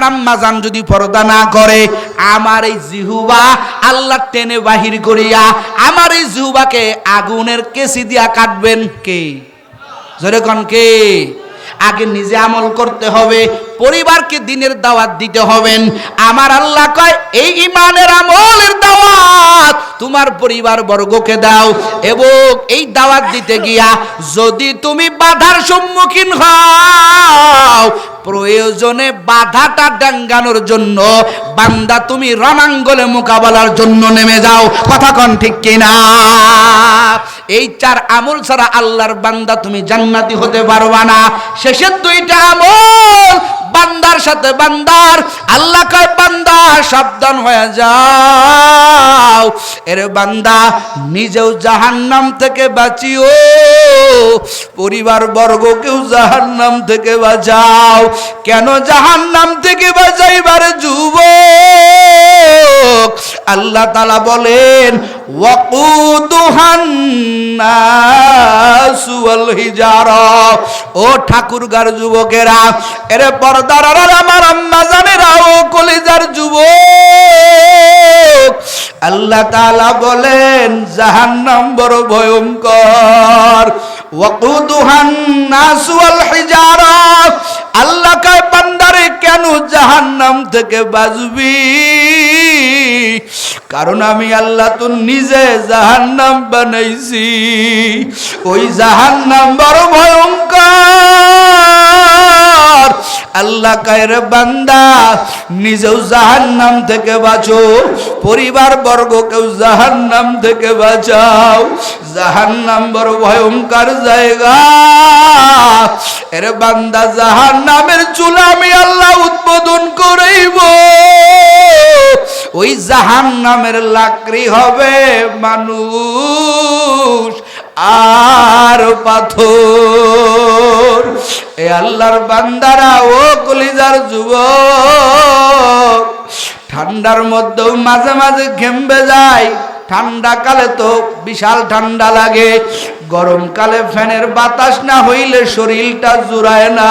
আমার আম্মা জান যদি পর্দা না করে, আমার এই জিহুবা আল্লাহ টেনে বাহির করিয়া আমার এই জিহুবাকে আগুনের কেসি দিয়া কাটবেন কে? জোরে কন কে? আগে নিজে আমল করতে হবে পরিবারকে দিনের দাওয়াত দিতে হবেন। আমার আল্লাহ কয়, এই ইমানের আমলের দাওয়াত তোমার পরিবার বর্গকে দাও এবং এই দাওয়াত দিতে গিয়া যদি তুমি বাধার সম্মুখীন হও, প্রয়োজনে বাধাটা ডাঙ্গানোর জন্য, বান্দা তুমি রণাঙ্গলে মোকাবেলার জন্য নেমে যাও। কথা কন ঠিক কিনা? এই চার আমল ছাড়া আল্লাহর বান্দা তুমি জান্নাতি হতে পারবা না। শেষের দুইটা আমল বান্দার সাথে বান্দার। আল্লাহ কয়, বান্দা, সাবধান হয়ে যাও। এর বান্দা, নিজেও জাহান্নাম থেকে বাঁচিও। পরিবার বর্গকেও জাহান্নাম থেকে বাঁচাও। কেন জাহান্নাম থেকে বাঁচাইবার যুব আল্লাহ তালা বলেন ও ঠাকুরগার যুবকেরা, এরে পর্দার আমার ও কলিজার যুবক। আল্লাহ তাআলা বলেন, জাহান্নাম বড় ভয়ঙ্কর। ওয়াকুদুহান নাসু ওয়াল হিজারা আল্লাহ কয় বান্দারে কেন জাহান্নাম থেকে বাঁচবি? কারণ আমি আল্লাহ তো নিজে জাহান্নাম বানাইছি। ওই জাহান্নাম বড় ভয়ঙ্কর। আল্লাহ কায়ের বান্দা, নিজেও জাহান্নাম থেকে বাঁচো। পরিবার বর্গকেও জাহান্নাম থেকে বাঁচাও। জাহান্নাম বড় ভয়ঙ্কর জায়গা। এর বান্দা, জাহান্নামের চুলা আমি আল্লাহ উদ্বোধন করেইব ওই জাহান নামের লাকড়ি হবে মানুষ। আর পাথর। এ আল্লাহর বান্দারা, ও কলিজার যুবক, ঠান্ডার মধ্যেও মাঝে মাঝে ঘেমবে যায়। ঠান্ডা কালে তো বিশাল ঠান্ডা লাগে। গরমকালে ফ্যানের বাতাস না হইলে শরীরটা জুড়ায় না।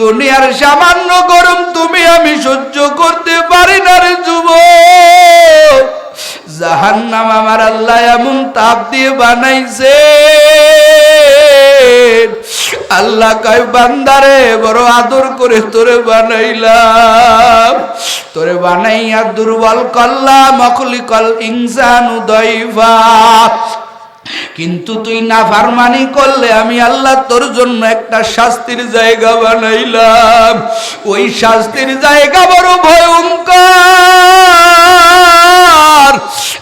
দুনিয়ার সামান্য গরম তুমি আমি সহ্য করতে পারি না রে যুবক। জাহান্নাম আমার আল্লাহ এমন তাপ দিয়ে বানাইছে। আল্লাহ কয়, বান্দারে, বড় আদর করে তোরে বানাইলাম। তোরে বানাইয়া দুর্বল করলাম অকলি কল ইনসানু দইফা কিন্তু তুই না ফারমানি করলে আমি আল্লাহ তোর জন্য একটা শাস্তির জায়গা বানাইলাম। ওই শাস্তির জায়গা বড় ভয়ঙ্কর।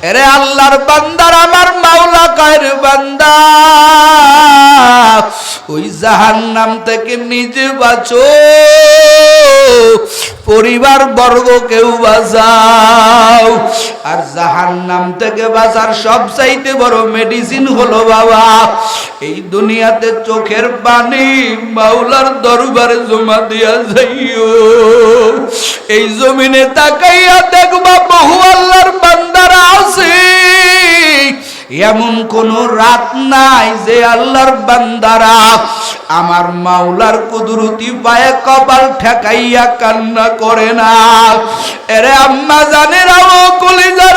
এরে আল্লাহর বান্দার আমার মাওলা কায়ের বান্দা। ওই জাহান্নাম থেকে নিজে বাঁচো। পরিবার বর্গ কেউ বাঁচাও। আর জাহান্নাম থেকে বাঁচার সব চাইতে বড় মেডিসিন হলো বাবা, এই দুনিয়াতে চোখের পানি মাওলার দরবারে জমা দিয়া যাইও। এই জমিনে তাকাইয়া দেখবা বহু আল্লাহর বান্দারা আছে। এমন কোন রাত নাই যে আল্লাহর বান্দারা আমার মাওলার কুদরতি পায়ে কপাল ঠেকাইয়া কান্না করে না। এরে আম্মা জানেরা ও কলিজার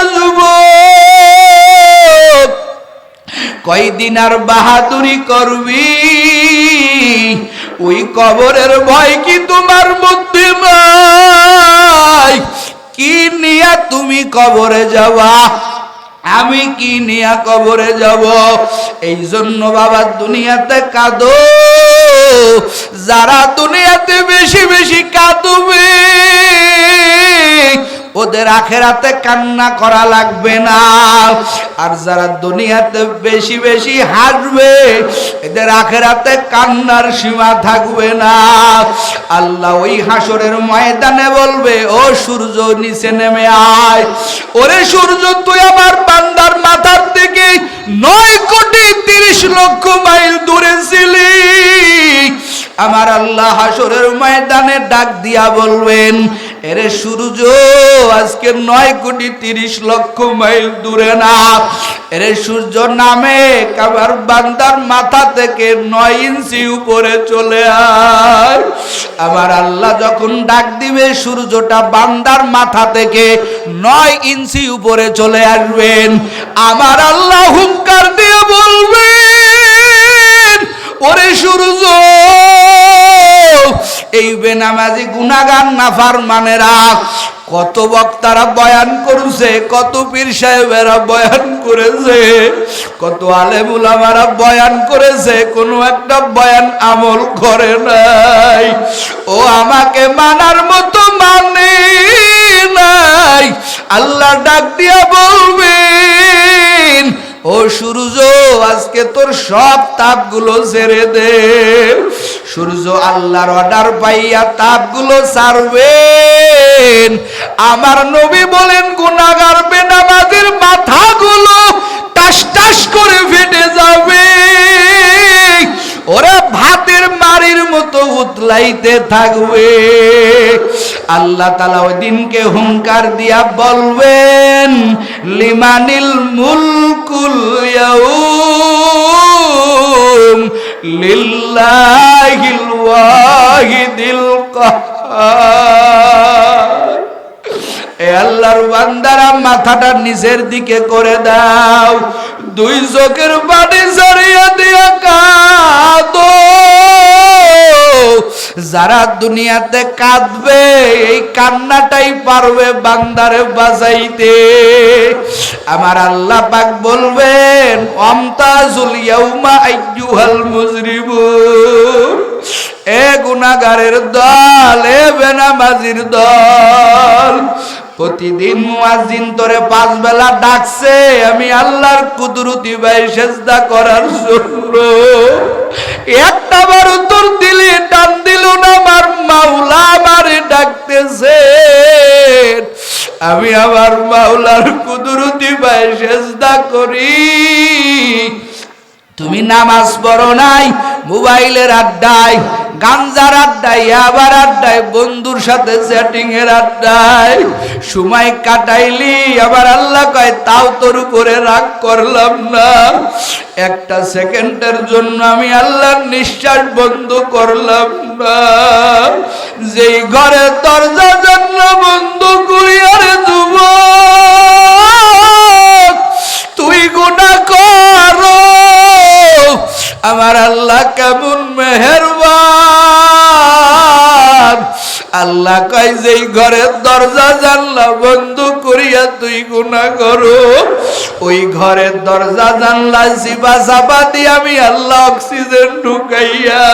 কয়দিন আর বাহাদুরি করবি? ওই কবরের ভয় কি তোমার মধ্যে তুমি কবরে যাবা আমি কি নিয়া কবরে যাব? এই জন্য বাবা দুনিয়াতে কাঁদো। যারা দুনিয়াতে বেশি বেশি কাঁদবে ওদের আখেরাতে কান্না করা লাগবে না। আর যারা দুনিয়াতে বেশি বেশি হাসবে এদের আখেরাতে কান্নার সীমা থাকবে না। আল্লাহ ওই হাসরের ময়দানে বলবে, ও সূর্য, নিচে নেমে আয়। ওরে সূর্য, তুই আমার বান্দার মাথার থেকে নয় কোটি তিরিশ লক্ষ মাইল দূরে ছিলি। আমার আল্লাহ হাসরের ময়দানে ডাক দিয়া বলবেন এরে সূর্য, আজকে নয় কোটি তিরিশ লক্ষ মাইল দূরে না। এরে সূর্য নামে কাবার বান্দার মাথা থেকে নয় ইঞ্চি উপরে চলে আয়। আমার আল্লাহ যখন ডাক দিবে, সূর্যটা বান্দার মাথা থেকে নয় ইঞ্চি উপরে চলে আসবেন। আমার আল্লাহ হুঙ্কার দিয়ে বলবেন, ওরে সূর্য এই বেনামাজি গুনাগান নাফার মানেরা কত বক্তারা বয়ান করছে, কত পীর সাহেবেরা বয়ান করেছে, কত আলেমুল আমারা বয়ান করেছে, কোনো একটা বয়ান আমল করে নাই। ও আমাকে মানার মতো মানে নাই। আল্লাহ ডাক দিয়া বলবেন, ও সূর্য, আজকে তোর সব তাপগুলো ছেড়ে দে। সূর্য আল্লাহর অর্ডার পাইয়া তাপগুলো ছাড়বেন। আমার নবী বলেন গুনাগার বেনামাজের মাথাগুলো টাস টাস করে ফেটে যাবে। ওরা ভাতের মারির মতো উতলাইতে থাকবে। আল্লাহ তালা ওই দিনকে হুঙ্কার দিয়া বলবেন, লিমানিল মুলকুল লিল্লাহিল ওয়াহিদিল কাহ্হার এ আল্লাহর বান্দারা মাথাটা নিচের দিকে করে দাও। দুই চোখের পানি সরিয়ে দিয়ে কাঁদো। যারা দুনিয়াতে কাঁদবে, এই কান্নাটাই পারবে বান্দারে বাঁচাইতে আমার আল্লাহ পাক বলবেন, অমতাজুল ইয়াউমা আইয়ুহাল মুজরিমুন। এ গুনাগারের দল, এ বেনামাজির দল, প্রতিদিন মুয়াজ্জিন তোরে পাঁচ বেলা ডাকছে, আমি আল্লাহর কুদরতি ভাই সেজদা করার জন্য। আমি আমার মাওলার কুদরতি ভাই সেজদা করি। তুমি নামাজ পড়ো নাই, মোবাইলের আড্ডায়, গাঞ্জার আড্ডায়, আবার আড্ডায়, বন্ধুর সাথে সেটিং এর আড্ডায়। সময় কাটাইলি, আবার আল্লাহ কয়, তাও তোর উপরে রাগ করলাম না। একটা সেকেন্ডের জন্য আমি আল্লাহর নিঃশ্বাস বন্ধ করলাম না। যেই ঘরে দরজা জন্য বন্ধ আল্লাহ কয় যেই ঘরের দরজা জানলা বন্ধ করিয়া তুই গুণা করো। ওই ঘরের দরজা জানলা জিবা চাপা দিয়ে আমি আল্লাহ অক্সিজেন ঢুকাইয়া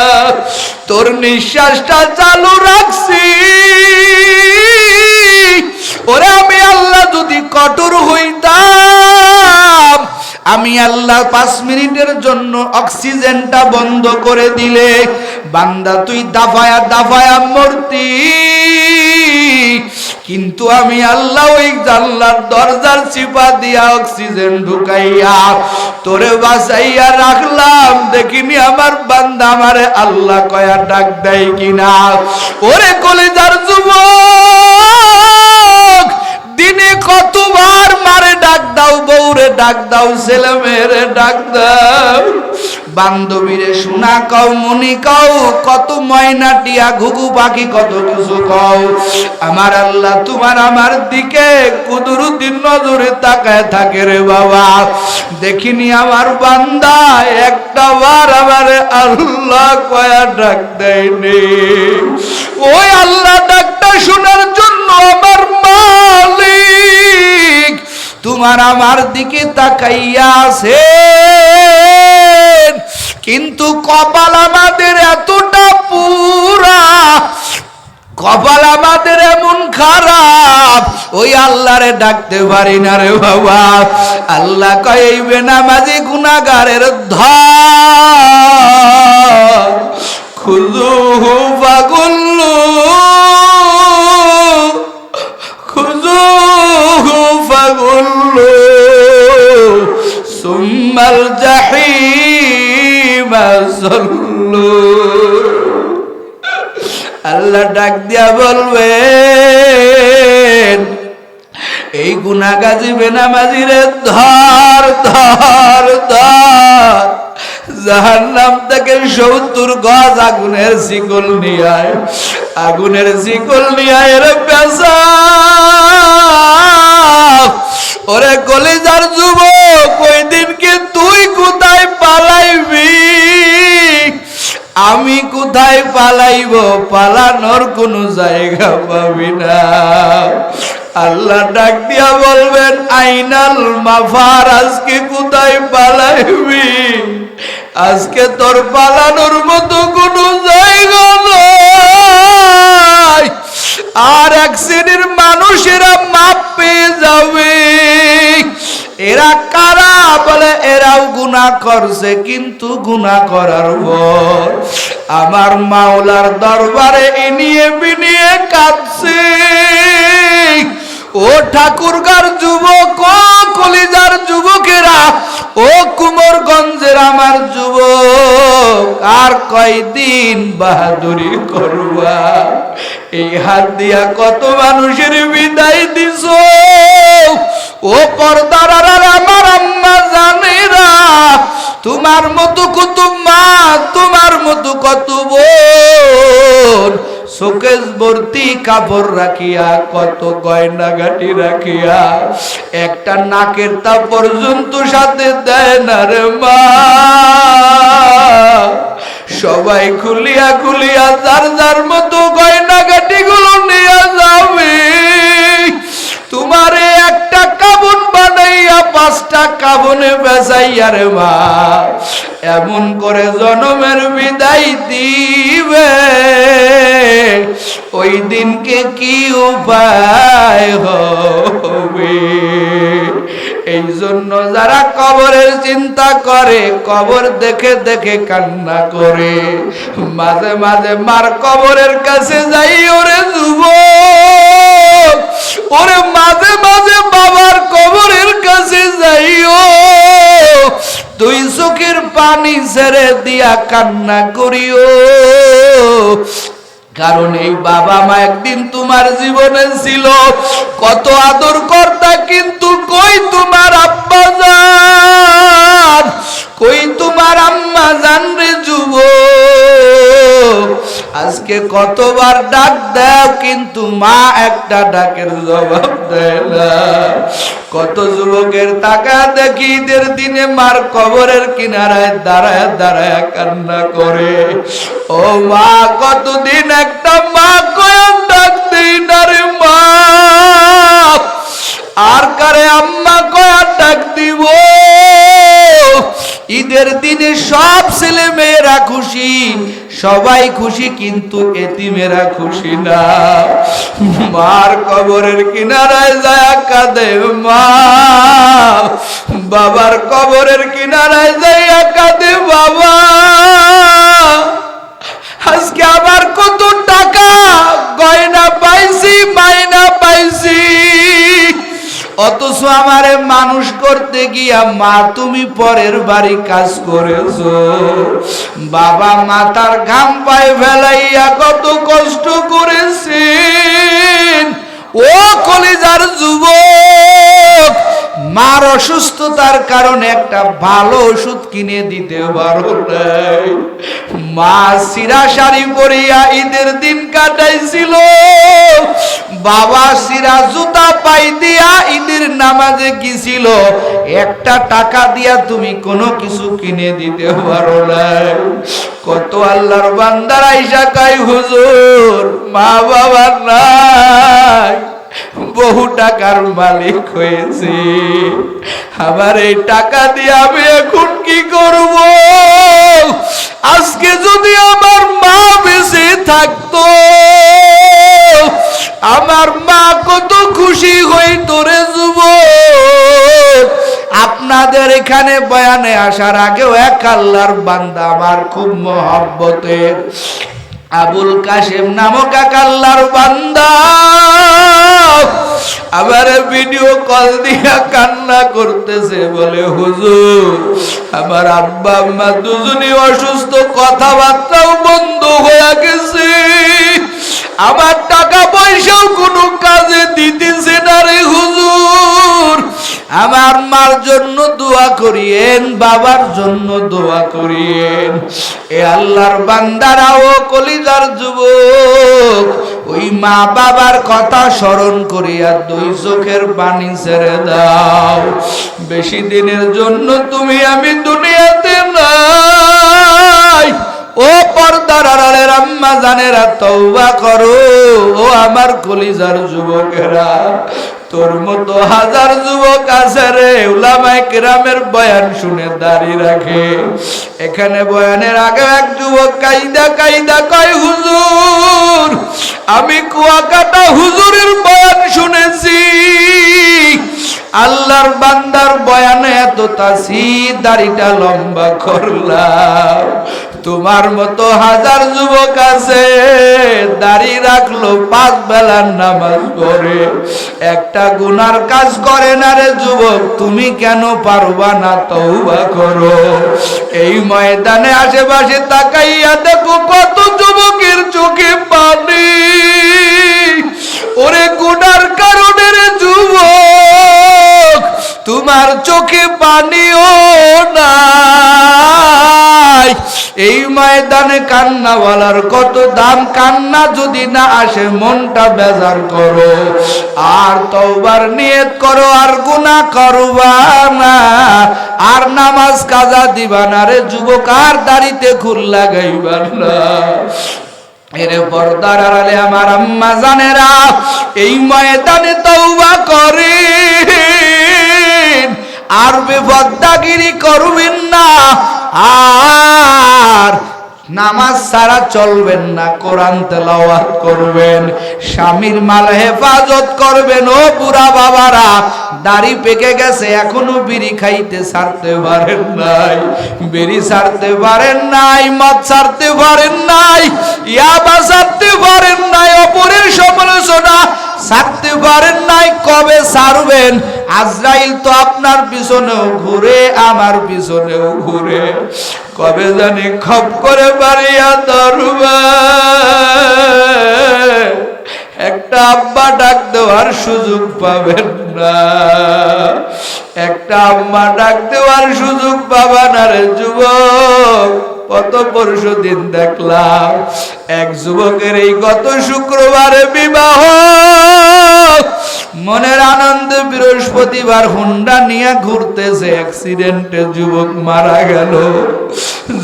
তোর নিঃশ্বাসটা চালু রাখছি। ওরে আমি আল্লাহ যদি কঠোর আমি আল্লাহ পাঁচ মিনিটের জন্য অক্সিজেনটা বন্ধ করে দিলে, বান্দা তুই দাফায়া দাফায়া মূর্তি। কিন্তু আমি আল্লাহ ওই জানলার দরজার চিপা দিয়া অক্সিজেন ঢুকাইয়া তোরে বাঁচাইয়া রাখলাম। দেখিনি আমার বান্দা আমারে আল্লাহ কয়া ডাক দেয় কিনা? ওরে কলেজার যুবক! দিনে কতবার মারে ডাক দাও বউরে ডাক দাও ছেলে মেয়েরে ডাক দাও। বান্ধবীরে শোনা কও, মনি কও, কত ময়না টিয়া, ঘুঘু পাখি, কত কিছু কও। আমার আল্লাহ তোমার আমার দিকে কুদরুদ্দিন নজরে তাকায় থাকে রে বাবা। দেখিনি আমার বান্দা, একটা বার আমার আল্লাহ কয়া ডাক দেয়নি। ওই আল্লাহ ডাকটা শোনার জন্য আমার মালিক তোমার আমার দিকে তাকাইয়া আছে কিন্তু কপাল আমাদের এতটা পুরা, কপাল আমাদের এমন খারাপ। ওই আল্লাহরে ডাকতে পারি না রে বাবা। আল্লাহ কইবে না মাঝে গুনাগারের ধর খুজুহু ফাগুল্লু খুজুহু ফাগুল্লু সুম্মাল জাহিমা আল্লাহ ডাক দিয়া বলবে এই গুনাগাজি বেনামাজিরে ধর ধর ধর। যাহার নাম থেকে সত্তর গজ আগুনের শিকল নিয়ে আগুনের শিকল নিয়ে রে পেশা ওরে কলিজার যুবক, ওই দিনকে তুই কোথায় আমি কোথায় পালাইব? পালানোর কোনো জায়গা পাবি না। আল্লাহ ডাক দিয়া বলবেন, আইনাল মাফার, আজকে কোথায় পালাইবি? আজকে তোর পালানোর মতো কোনো জায়গা নাই। আর এক শ্রেণির মানুষেরা মাপ পেয়ে যাবে। এরা কারা বলে এরাও গুণা করছে কিন্তু গুণা করার পর আমার মাওলার দরবারে ইনিয়ে বিনিয়ে কাঁদছে। ও ঠাকুরগার যুবক, ও কলিজার যুবকেরা, ও কুমোরগঞ্জের আমার যুবক, আর কয়দিন বাহাদুরি করবা? এই হাত দিয়া কত মানুষের বিদায় দিছ? ও পর্দার আমার আম্মা জানেরা, তোমার মতো কত মা, তোমার মতো কত বোন। শোকেস ভর্তি কাপড় রাখিয়া, কত গয়না গাটি রাখিয়া, একটা নাকের তা পর্যন্ত সাথে দেয় না রে মা। সবাই খুলিয়া খুলিয়া যার যার মতো গয়না গাটি গুলো নিয়ে যাবে। তোমারে একটা কাবন বানাইয়া, পাঁচটা কাবনে বেসাইয়া রে মা। এমন করে জনমের বিদায় দিবে। ওই দিনকে কি উপায় হবে? এই জন্য যারা কবরের চিন্তা করে, কবর দেখে দেখে কান্না করে, মাঝে মাঝে মার কবরের কাছে যাই ওরে যুবক, ওরে মাঝে মাঝে বাবার কবরের কাছে যাইও তুই চোখের পানি ছেড়ে দিয়া কান্না করিও। কারণ এই বাবা মা একদিন তোমার জীবনে ছিল। কত আদর কর্তা কিন্তু কই তোমার আব্বা জান? কই তোমার আম্মা জান রে যুবক? আজকে কতবার ডাক দাও, কিন্তু মা একটা ডাকের জবাব দেয় না। কত যুবকের টাকা দেখি ঈদের দিনে মার কবরের কিনারায় দাঁড়ায় দাঁড়ায় কান্না করে। ও মা, কতদিন একটা মা কয়ান ডাক দিই না রে মা। আর কারে আম্মা কয়া ডাক দিব? ঈদের দিনে সব ছেলে মেয়েরা খুশি সবাই খুশি, কিন্তু এতিমেরা খুশি না। মার কবরের কিনারায় যায় কাঁদে মা। বাবার কবরের কিনারায় যায় কাঁদে বাবা। আজকে আবার কত অথচ আমারে মানুষ করতে গিয়া মা, তুমি পরের বাড়ি কাজ করেছ। বাবা মাতার ঘাম পায়ে ফেলাইয়া কত কষ্ট করেছেন। ও কলেজার যুবক মার অসুস্থতার কারণে একটা ভালো ওষুধ কিনে দিতে পারো নাই। মা সিরা শাড়ি পরিয়া ঈদের দিন কাটাইছিল। বাবা সিরা জুতা পাই দিয়া ঈদের নামাজে গেছিল একটা টাকা দিয়া তুমি কোনো কিছু কিনে দিতে পারো নাই। কত আল্লাহর বান্দার আইসা কাই হুজুর, মা বাবার নাই। বহু টাকার মালিক হয়েছে। আমার এই টাকা দিয়ে আমি এখন কি করব? আজকে যদি আমার মা বেঁচে থাকতো, আমার মা কত খুশি হইত রে যুব। আপনাদের এখানে বয়ানে আসার আগেও এক আল্লাহর বান্দা আমার খুব মহব্বতের। আবুল কাশেম নামক এক আল্লাহর বান্দা। আবার ভিডিও কল দিয়া কান্না করতেছে বলে, হুজুর, আমার আব্বা আম্মা দুজনই অসুস্থ, কথাবার্তাও বন্ধ হয়ে গেছে। আমার টাকা পয়সাও কোনো কাজে দিতেছে না রে হুজুর। আমার মার জন্য দোয়া করিয়েন, বাবার জন্য দোয়া করিয়েন। এ আল্লাহর বান্দারা ও কলিজার যুবক। মা বাবার কথা স্মরণ করিয়া দুই চোখের পানি ছেড়ে দাও। বেশি দিনের জন্য তুমি আমি দুনিয়াতে নাই। ও পর্দার আড়ালের আম্মা জানেরা তৌবা করো। ও আমার কলিজার যুবকেরা তোর মতো হাজার যুবক আছে রে, উলামায়ে কেরামের বয়ান শুনে দাঁড়িয়ে রাখে। এখানে বয়ানের আগে এক যুবক কাইদা কাইদা কয়, হুজুর, আমি কুয়াকাটা হুজুরের বয়ান শুনেছি। আল্লাহর বান্দার বয়ানে এত তাসি দাড়িটা লম্বা করলাম। তোমার মতো হাজার যুবক আছে, দাড়ি রাখল পাঁচ বেলার নামাজ পড়ে। একটা গুনার কাজ করে না রে যুবক, তুমি কেন পারবা না তৌবা করো? এই ময়দানে আশেপাশে তাকাইয়া দেখো কত যুবকের চোখে পানি। ওরে গুনার কারণে রে যুবক, তোমার চোখে পানিও নাই। এই ময়দানে কান্নাওয়ালার কত দাম? কান্না যদি না আসে, মনটা বেজার করো। আর তওবার নিয়ত করো, আর গুনাহ করবা না। আর নামাজ কাজা দিবা না রে যুবক, আর দাড়িতে খুল লাগাইবা না। এরে পর্দার আড়ালে আমার আম্মা জানেরা, এই ময়দানে তওবা করে আর বেপদ্দাগিরি করবেন না। আর নামাজ ছাড়া চলবেন না, কোরআন তেলাওয়াত করবেন, স্বামীর মাল হেফাজত করবেন। ও বুড়া বাবারা, দাড়ি পেকে গেছে, এখনও বিড়ি খাইতে ছাড়তে পারেন নাই, বিড়ি ছাড়তে পারেন নাই, মদ ছাড়তে পারেন নাই, ইয়াবা ছাড়তে পারেন নাই, অপরের সমালোচনা ছাড়তে পারেন নাই, কবে ছাড়বেন? আজরাইল তো আপনার পিছনেও ঘুরে, আমার পিছনেও ঘুরে। কবে জানি খপ করে বাড়িয়া ধরবে। একটা আব্বা ডাক দেওয়ার সুযোগ পাবেন না। একটা আম্মা ডাক দেওয়ার সুযোগ পাবেন না রে যুবক। কত পরশু দিন দেখলাম। এক যুবকের এই গত শুক্রবারে বিবাহ। মনের আনন্দ বৃহস্পতিবার হুন্ডা নিয়ে ঘুরতেছে। অ্যাক্সিডেন্টে যুবক মারা গেল।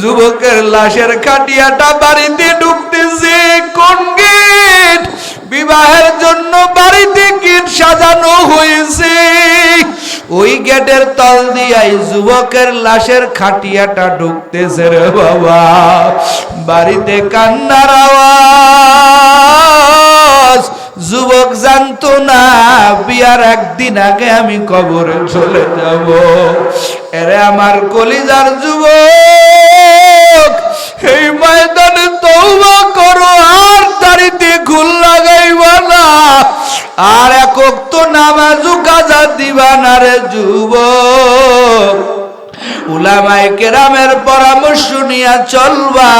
যুবকের লাশের খাটিয়াটা বাড়িতে ঢুকতেছে। কোন গেট? বিবাহের জন্য বাড়িতে গেট সাজানো হয়েছে। ওই গেটের তল দিয়াই যুবকের লাশের খাটিয়াটা ঢুকতেছে রে বাবা। বাড়িতে কান্নার আওয়াজ। যুবক জানতো না, বিয়ার একদিন আগে আমি কবরে চলে যাব। এরে আমার কলিজার যুবক, এই ময়দানে তৌবা করো, আর দাড়িতে না আর একক তো নামাজু কাজা দিবা না রে যুব উলামায়ে কেরামের পরামর্শ নিয়া চলবা।